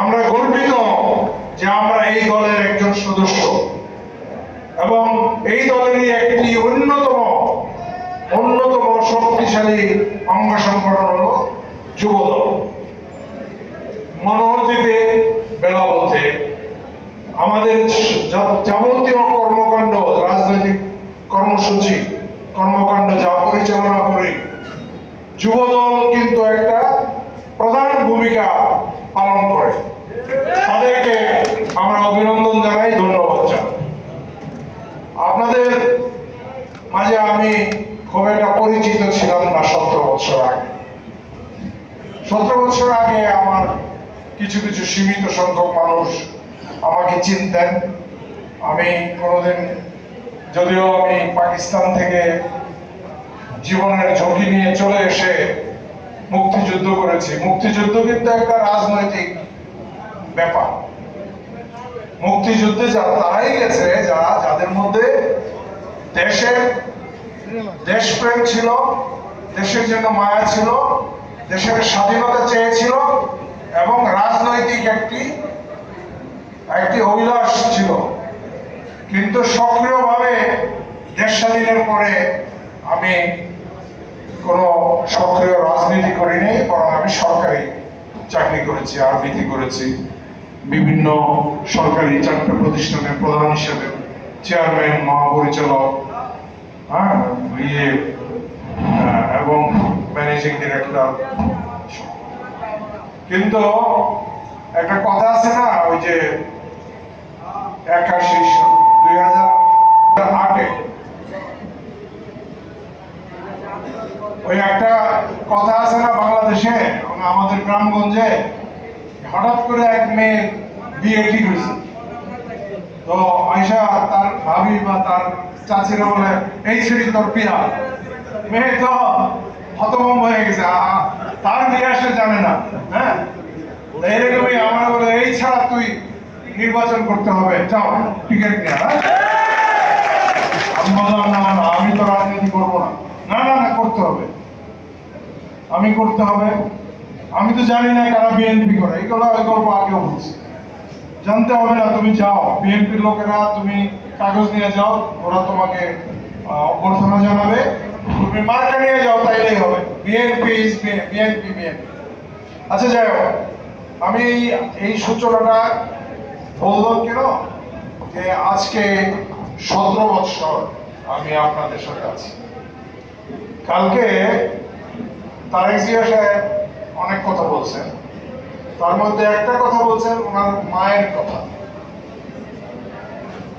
আমরা গর্বিত যে আমরা এই দলের একজন সদস্য। এবং এই দলেরই একটি অন্যতম অন্যতম শক্তিশালী অঙ্গ সংগঠন হল যুবদল। মনোহরদীপে বেলা বলতে আমাদের যাবতীয় কর্মকাণ্ড, রাজনৈতিক কর্মসূচি, কর্মকাণ্ড যা পরিচালনা করি, যুবদল কিন্তু একটা প্রধান ভূমিকা পালন মাঝে আমি খুব একটা পরিচিত ছিলাম না সতেরো বছর আগে। সতেরো বছর আগে আমার কিছু কিছু সীমিত সংখ্যক মানুষ আমাকে চিনতেন। আমি কোনোদিন যদিও আমি পাকিস্তান থেকে জীবনের ঝুঁকি নিয়ে চলে এসে মুক্তিযুদ্ধ করেছি। মুক্তিযুদ্ধ কিন্তু একটা রাজনৈতিক ব্যাপার। মুক্তিযুদ্ধে যা, তারাই গেছে যারা যাদের মধ্যে দেশের দেশপ্রেম ছিল, দেশের জন্য মায়া ছিল, দেশের স্বাধীনতা চেয়েছিল এবং রাজনৈতিক একটি একটি অভিলাষ ছিল। কিন্তু সক্রিয়ভাবে দেশ স্বাধীনের পরে আমি কোনো সক্রিয় রাজনীতি করিনি, বরং আমি সরকারি চাকরি করেছি, আরবিতে করেছি। বিভিন্ন সরকারি চারটা প্রতিষ্ঠানের প্রধান হিসেবে চেয়ারম্যান, মহাপরিচালক হ্যাঁ এবং ম্যানেজিং ডিরেক্টর কিন্তু একটা কথা আছে না, ওই যে একাশি দুই হাজার আটে। ওই একটা কথা আছে না বাংলাদেশে, আমাদের গ্রামগঞ্জে, হঠাৎ করে এক মেয়ে বিয়ে ঠিক হয়েছে। তো আয়সা তার ভাবি বা তার চাচিরা বলে এই ছেড়ি তোর পিয়া। মেয়ে তো হতভম্ব হয়ে গেছে। তার বিয়ে আসলে জানে না হ্যাঁ? এরকমই বলে, এই ছাড়া তুই নির্বাচন করতে হবে। টিকিট আমি তো রাজনীতি করব না। না না না, করতে হবে। আমি করতে হবে। আমি তো জানি না কারা বিএনপি করে। এগুলো ওই গল্প আগেও বলছি। জানতে হবে না, তুমি যাও। বিএনপির লোকেরা, তুমি কাগজ নিয়ে যাও, ওরা তোমাকে অভ্যর্থনা জানাবে। তুমি মার্কা নিয়ে যাও, তাইলেই হবে। বিএনপি বিএনপি বিএনপি আচ্ছা যাই হোক, আমি এই সূচনাটা বললাম কেন? যে আজকে সতেরো বৎসর আমি আপনাদের সাথে আছি। কালকে তারেক জিয়া সাহেব অনেক কথা বলছেন। তার মধ্যে একটা কথা বলছেন, ওনার মায়ের কথা।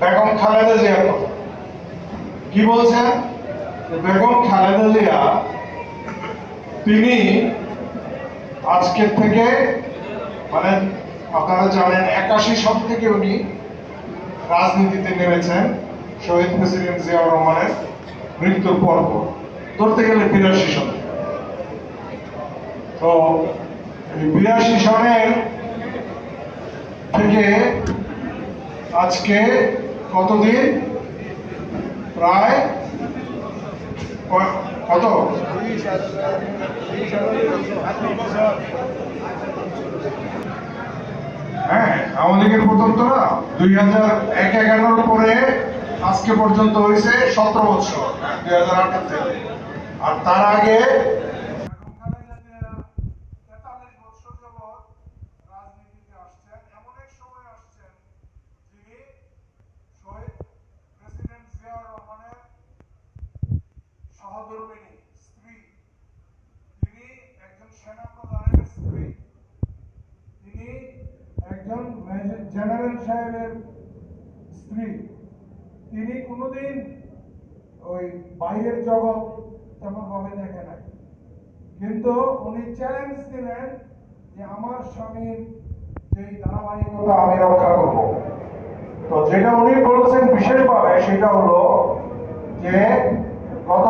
বেগম খালেদা জিয়ার কথা। কি বলছেন? বেগম খালেদা জিয়া, তিনি আজকের থেকে মানে আপনারা জানেন, একাশি সাল থেকে উনি রাজনীতিতে নেমেছেন, শহীদ প্রেসিডেন্ট জিয়াউর রহমানের মৃত্যুর পর ধরতে গেলে বিরাশি সাল। তো বিরাশি সনের থেকে আজকে কতদিন? প্রায় কত? হ্যাঁ আওয়ামী লীগের প্রথম তো না দুই হাজার এক এগারোর পরে আজকে পর্যন্ত হয়েছে সতেরো বছর দুই হাজার থেকে। আর তার আগে তেতাল্লিশ বছর যাবৎ রাজনীতিতে আসছেন এমন এক সময় আসছেন যিনি শহীদ প্রেসিডেন্ট জিয়াউর রহমানের সহধর্মিণী স্ত্রী তিনি একজন সেনা প্রধানের স্ত্রী তিনি একজন জেনারেল সাহেবের স্ত্রী। তিনি কোনোদিন ওই বাইরের জগৎ তেমন ভাবে দেখে নাই। কিন্তু উনি চ্যালেঞ্জ দিলেন যে আমার স্বামীর যে ধারাবাহিকতা আমি রক্ষা করব। তো যেটা উনি বলেছেন বিশেষভাবে সেটা হলো যে গত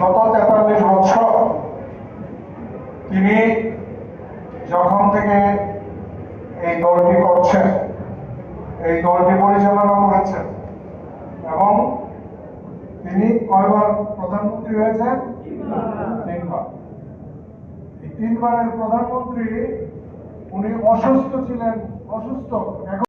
গত তেতাল্লিশ বছর তিনি যখন থেকে এই দলটি করছেন এই দলটি পরিচালনা করেছেন। এবং তিনি কয়বার প্রধানমন্ত্রী হয়েছেন? তিনবার। এই তিনবারের প্রধানমন্ত্রী, উনি অসুস্থ ছিলেন, অসুস্থ। এখন